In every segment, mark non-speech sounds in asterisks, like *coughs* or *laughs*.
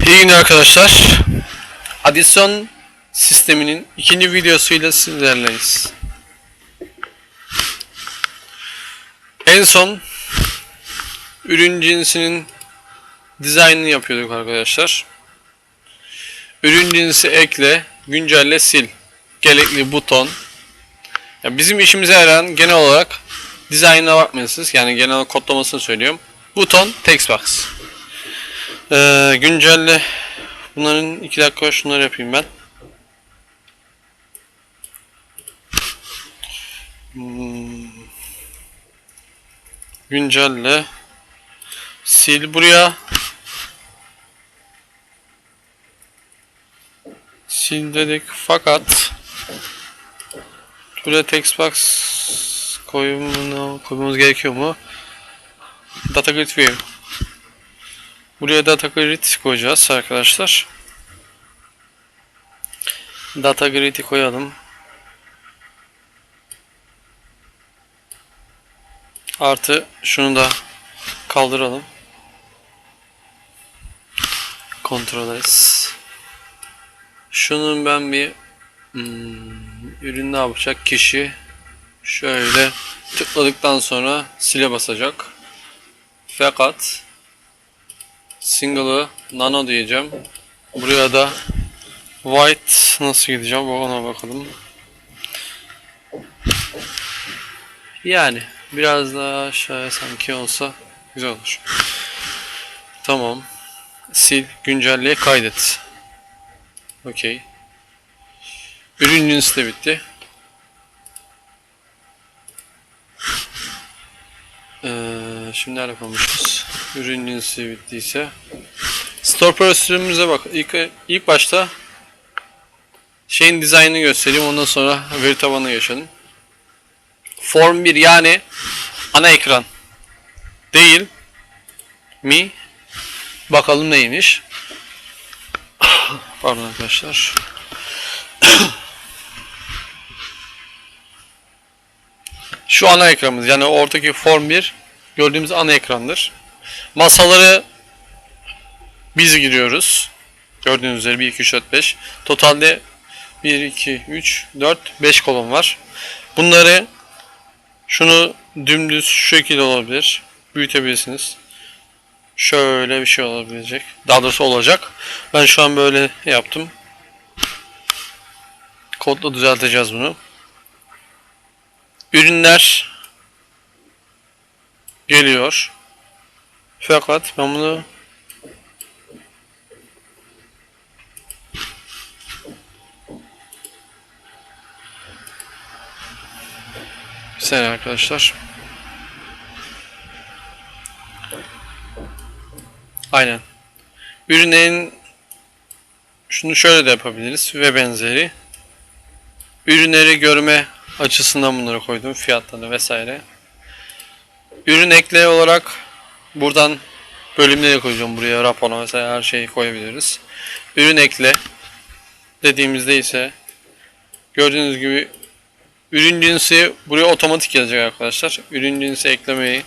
İyi günler arkadaşlar. Adisyon sisteminin ikinci videosuyla sizlerleyiz. En son ürün cinsinin dizaynını yapıyorduk arkadaşlar. Ürün cinsi ekle, güncelle, sil. Gerekli buton. Ya bizim işimize yarayan genel olarak dizaynına bakmayın siz. Yani genel kodlamasını söylüyorum. Buton, text box. Ee, güncelle bunların iki dakika şunları yapayım ben. Hmm. Güncelle sil buraya sil dedik fakat buraya text box koymamız, koymamız gerekiyor mu? Data grid view Buraya data grid koyacağız arkadaşlar. Data grid'i koyalım. Artı şunu da kaldıralım. Ctrl S. Şunun ben bir hmm, ürün ne yapacak kişi şöyle tıkladıktan sonra sile basacak. Fakat Single'ı nano diyeceğim. Buraya da white nasıl gideceğim ona bakalım. Yani biraz daha aşağıya sanki olsa güzel olur. Tamam. Sil, güncelle, kaydet. Okey. Ürün cinsi de bitti. Ee, şimdi nerede kalmışız? Ürün cinsi bittiyse. Store prosedürümüze bak. İlk, ilk başta şeyin dizaynını göstereyim. Ondan sonra veri tabanına geçelim. Form 1 yani ana ekran değil mi? Bakalım neymiş. *coughs* Pardon arkadaşlar. *coughs* Şu ana ekranımız yani ortadaki form 1 gördüğümüz ana ekrandır. Masaları biz giriyoruz. Gördüğünüz üzere 1, 2, 3, 4, 5. Totalde 1, 2, 3, 4, 5 kolon var. Bunları şunu dümdüz şu şekilde olabilir. Büyütebilirsiniz. Şöyle bir şey olabilecek. Daha doğrusu olacak. Ben şu an böyle yaptım. Kodla düzelteceğiz bunu. Ürünler geliyor. Fakat ben bunu saniye arkadaşlar. Aynen. Ürünlerin şunu şöyle de yapabiliriz ve benzeri. Ürünleri görme açısından bunları koydum. Fiyatlarını vesaire. Ürün ekle olarak buradan bölümleri koyacağım buraya. Rapora mesela her şeyi koyabiliriz. Ürün ekle dediğimizde ise gördüğünüz gibi ürün cinsi buraya otomatik yazacak arkadaşlar. Ürün cinsi eklemeyi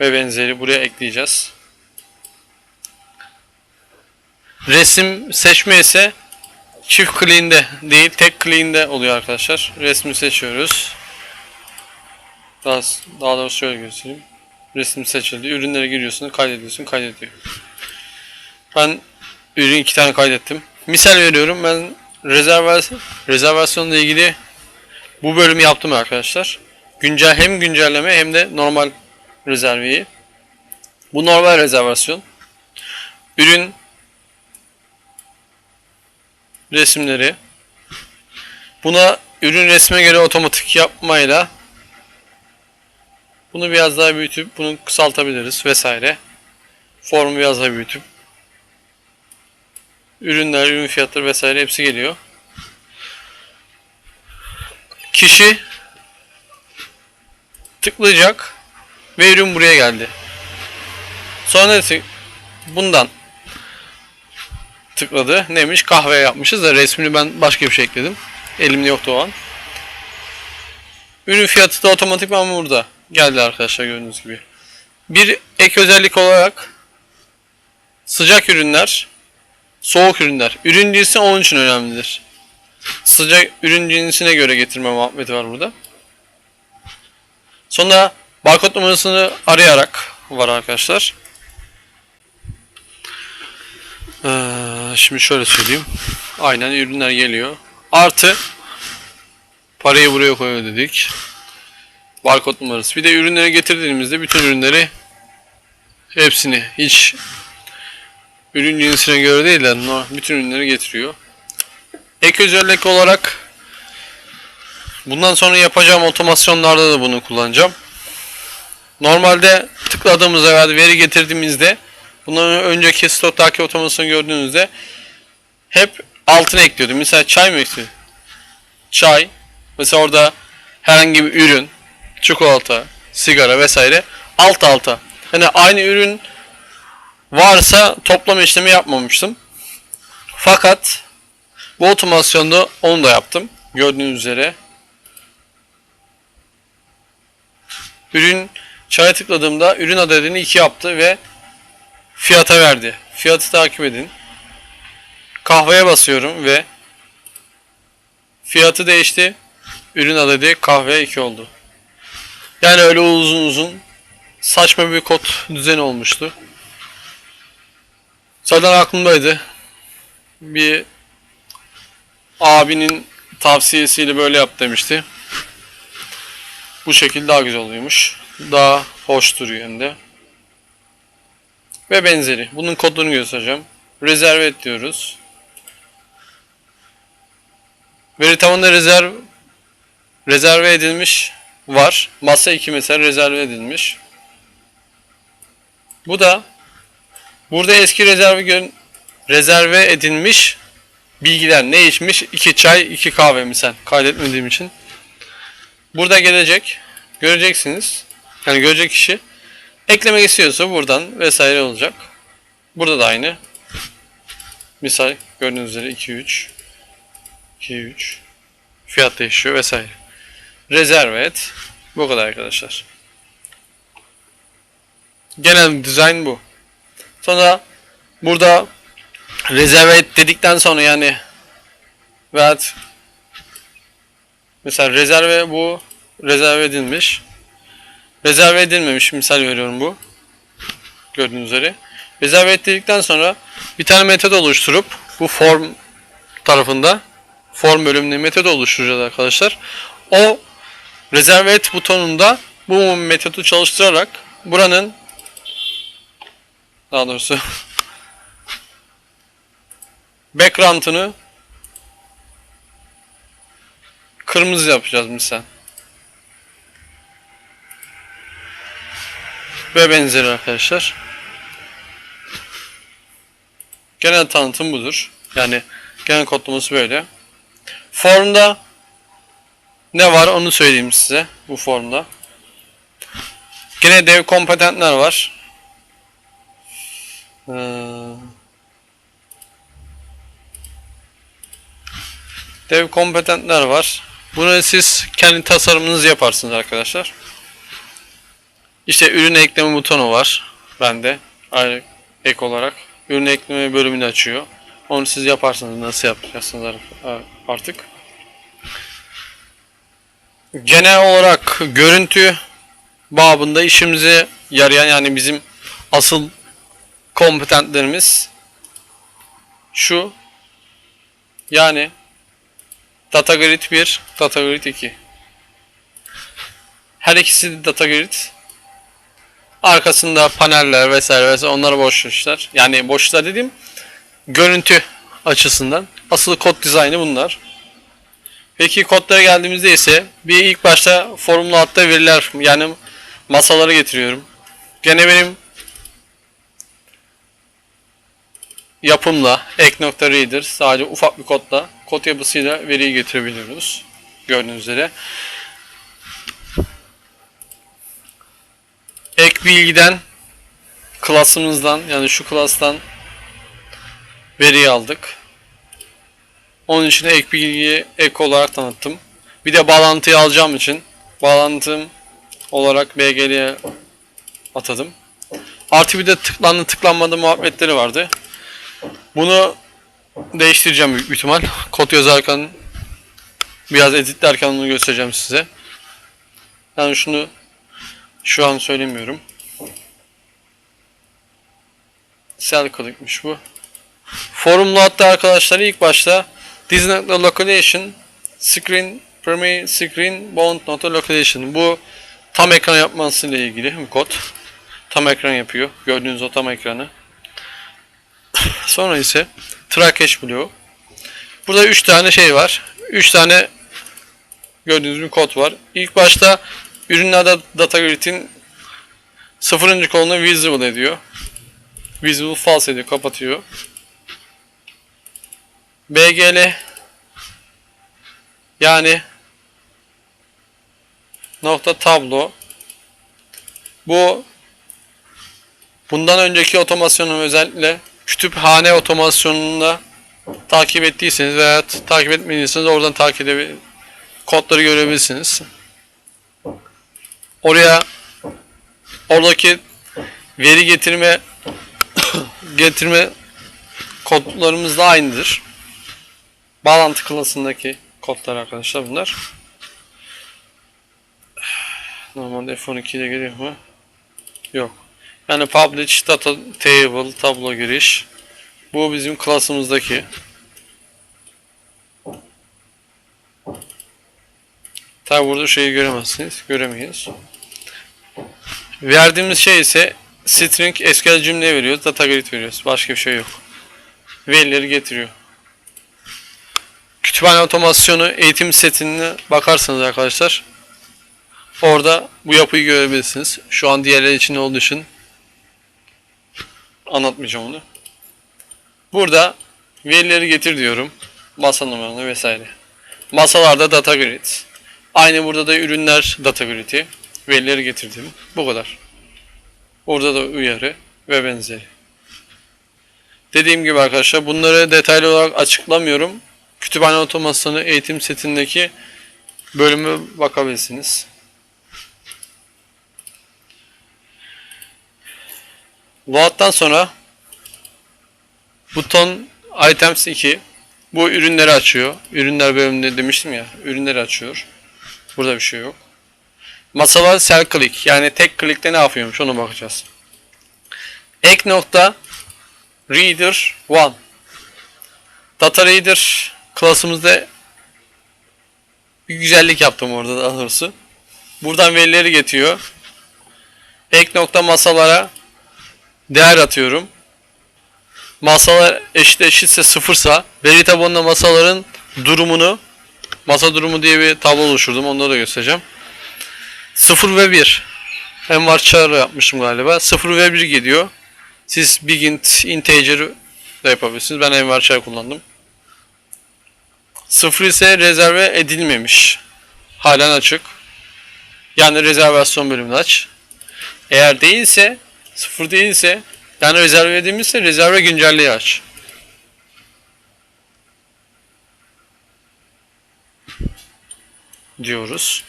ve benzeri buraya ekleyeceğiz. Resim seçme ise çift clean'de değil tek clean'de oluyor arkadaşlar. Resmi seçiyoruz. Daha, daha doğrusu şöyle göstereyim. Resim seçildi. Ürünlere giriyorsun, kaydediyorsun, kaydediyor. Ben ürün iki tane kaydettim. Misal veriyorum ben rezervasyon rezervasyonla ilgili bu bölümü yaptım arkadaşlar. Güncel hem güncelleme hem de normal rezerveyi. Bu normal rezervasyon. Ürün resimleri. Buna ürün resme göre otomatik yapmayla bunu biraz daha büyütüp bunu kısaltabiliriz vesaire. Formu biraz daha büyütüp ürünler, ürün fiyatları vesaire hepsi geliyor. Kişi tıklayacak ve ürün buraya geldi. Sonra tık- bundan tıkladı. Neymiş? Kahve yapmışız da resmini ben başka bir şey ekledim. Elimde yoktu o an. Ürün fiyatı da otomatikman burada. Geldi arkadaşlar gördüğünüz gibi. Bir ek özellik olarak sıcak ürünler, soğuk ürünler. Ürün cinsi onun için önemlidir. Sıcak ürün cinsine göre getirme muhabbeti var burada. Sonra barkod numarasını arayarak var arkadaşlar. Ee, şimdi şöyle söyleyeyim. Aynen ürünler geliyor. Artı parayı buraya koyuyor dedik. Barkod numarası. Bir de ürünleri getirdiğimizde bütün ürünleri hepsini hiç ürün cinsine göre değil de bütün ürünleri getiriyor. Ek özellik olarak bundan sonra yapacağım otomasyonlarda da bunu kullanacağım. Normalde tıkladığımızda veya veri getirdiğimizde bundan önceki stoktaki otomasyonu gördüğünüzde hep altına ekliyordum. Mesela çay mı ekliyor? Çay. Mesela orada herhangi bir ürün, çikolata, sigara vesaire alt alta. Hani aynı ürün varsa toplama işlemi yapmamıştım. Fakat bu otomasyonda onu da yaptım. Gördüğünüz üzere. Ürün çaya tıkladığımda ürün adedini 2 yaptı ve fiyata verdi. Fiyatı takip edin. Kahveye basıyorum ve fiyatı değişti. Ürün adedi kahve 2 oldu. Yani öyle uzun uzun saçma bir kod düzeni olmuştu. Zaten aklımdaydı. Bir abinin tavsiyesiyle böyle yap demişti. Bu şekilde daha güzel oluyormuş. Daha hoş duruyor hem de. Ve benzeri. Bunun kodunu göstereceğim. Rezerve et diyoruz. Veri tabanında rezerv rezerve edilmiş var. Masa 2 mesela rezerve edilmiş. Bu da burada eski rezerve gö- rezerve edilmiş bilgiler ne içmiş? 2 çay, 2 kahve misal kaydetmediğim için. Burada gelecek. Göreceksiniz. Yani görecek kişi eklemek istiyorsa buradan vesaire olacak. Burada da aynı. Misal gördüğünüz üzere 2 3 2 3 fiyat değişiyor vesaire. Rezerve et. Bu kadar arkadaşlar. Genel dizayn bu. Sonra burada rezerve et dedikten sonra yani veya mesela rezerve bu rezerve edilmiş. Rezerve edilmemiş misal veriyorum bu. Gördüğünüz üzere. Rezerve et dedikten sonra bir tane metot oluşturup bu form tarafında form bölümünde metot oluşturacağız arkadaşlar. O rezerve et butonunda bu metodu çalıştırarak buranın daha doğrusu *laughs* background'ını kırmızı yapacağız misal. Ve benzeri arkadaşlar. Genel tanıtım budur. Yani genel kodlaması böyle. Formda ne var onu söyleyeyim size bu formda. Gene dev kompetentler var. Ee, dev kompetentler var. Bunu siz kendi tasarımınızı yaparsınız arkadaşlar. İşte ürün ekleme butonu var bende ayrı ek olarak. Ürün ekleme bölümünü açıyor. Onu siz yaparsınız nasıl yapacaksınız artık. Genel olarak görüntü babında işimize yarayan yani bizim asıl kompetentlerimiz şu yani Data Grid 1, Data Grid 2. Her ikisi de Data. Arkasında paneller vesaire vesaire onları boş işler. Yani boşlar dediğim görüntü açısından. Asıl kod dizaynı bunlar. Peki kodlara geldiğimizde ise bir ilk başta forumlu hatta veriler yani masaları getiriyorum. Gene benim yapımla ek.reader sadece ufak bir kodla kod yapısıyla veriyi getirebiliyoruz. Gördüğünüz üzere. Ek bilgiden klasımızdan yani şu klastan veriyi aldık. Onun için ek bilgiyi ek olarak tanıttım. Bir de bağlantıyı alacağım için bağlantım olarak BGL'ye atadım. Artı bir de tıklandı tıklanmadı muhabbetleri vardı. Bunu değiştireceğim büyük ihtimal. Kod yazarken biraz editlerken onu göstereceğim size. Yani şunu şu an söylemiyorum. Cell click'miş bu. Forumlu hatta arkadaşlar ilk başta Disney Location Screen Primary Screen Bound Nota Location bu tam ekran yapmasıyla ilgili bir kod. Tam ekran yapıyor. Gördüğünüz o tam ekranı. *coughs* Sonra ise Track Cache Blue. Burada 3 tane şey var. 3 tane gördüğünüz bir kod var. İlk başta ürünlerde data grid'in sıfırıncı kolunu visible ediyor. Visible false ediyor, kapatıyor. BGL yani nokta tablo bu bundan önceki otomasyonun özellikle kütüphane otomasyonunda takip ettiyseniz veya takip etmediyseniz oradan takip edebilir kodları görebilirsiniz. Oraya oradaki veri getirme *coughs* getirme kodlarımız da aynıdır. Bağlantı klasındaki kodlar arkadaşlar bunlar. Normalde F12'de geliyor mu? Yok. Yani publish data table tablo giriş. Bu bizim klasımızdaki. Tabi burada şeyi göremezsiniz. Göremeyiz. Verdiğimiz şey ise string SQL cümle veriyoruz. Data grid veriyoruz. Başka bir şey yok. Verileri getiriyor. Kütüphane otomasyonu eğitim setine bakarsanız arkadaşlar orada bu yapıyı görebilirsiniz. Şu an diğerleri için olduğu için anlatmayacağım onu. Burada verileri getir diyorum. Masa numaralı vesaire. Masalarda data grid. Aynı burada da ürünler data grid'i. Verileri getirdim. Bu kadar. Orada da uyarı ve benzeri. Dediğim gibi arkadaşlar bunları detaylı olarak açıklamıyorum. Kütüphane otomasyonu eğitim setindeki bölümü bakabilirsiniz. Load'dan sonra buton items 2 bu ürünleri açıyor. Ürünler bölümünde demiştim ya. Ürünleri açıyor. Burada bir şey yok. Masalar cell click yani tek klikte ne yapıyormuş ona bakacağız. Ek nokta reader 1 Data reader klasımızda bir güzellik yaptım orada daha doğrusu. Buradan verileri getiriyor. Ek nokta masalara değer atıyorum. Masalar eşit eşitse sıfırsa veri tabanında masaların durumunu masa durumu diye bir tablo oluşturdum. Onları da göstereceğim. 0 ve 1 hem var char yapmışım galiba. 0 ve 1 gidiyor. Siz big int, integer de yapabilirsiniz. Ben envar char kullandım. 0 ise rezerve edilmemiş. Halen açık. Yani rezervasyon bölümünü aç. Eğer değilse, 0 değilse, yani rezerve edilmişse rezerve güncelliği aç. diyoruz.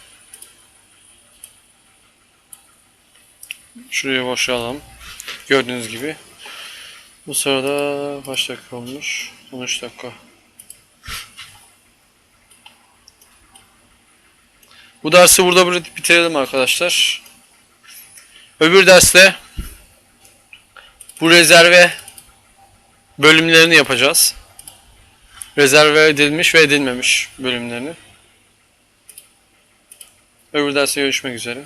Şuraya boşalım. Gördüğünüz gibi. Bu sırada kaç dakika olmuş? 13 dakika. Bu dersi burada bitirelim arkadaşlar. Öbür derste bu rezerve bölümlerini yapacağız. Rezerve edilmiş ve edilmemiş bölümlerini. Öbür derste görüşmek üzere.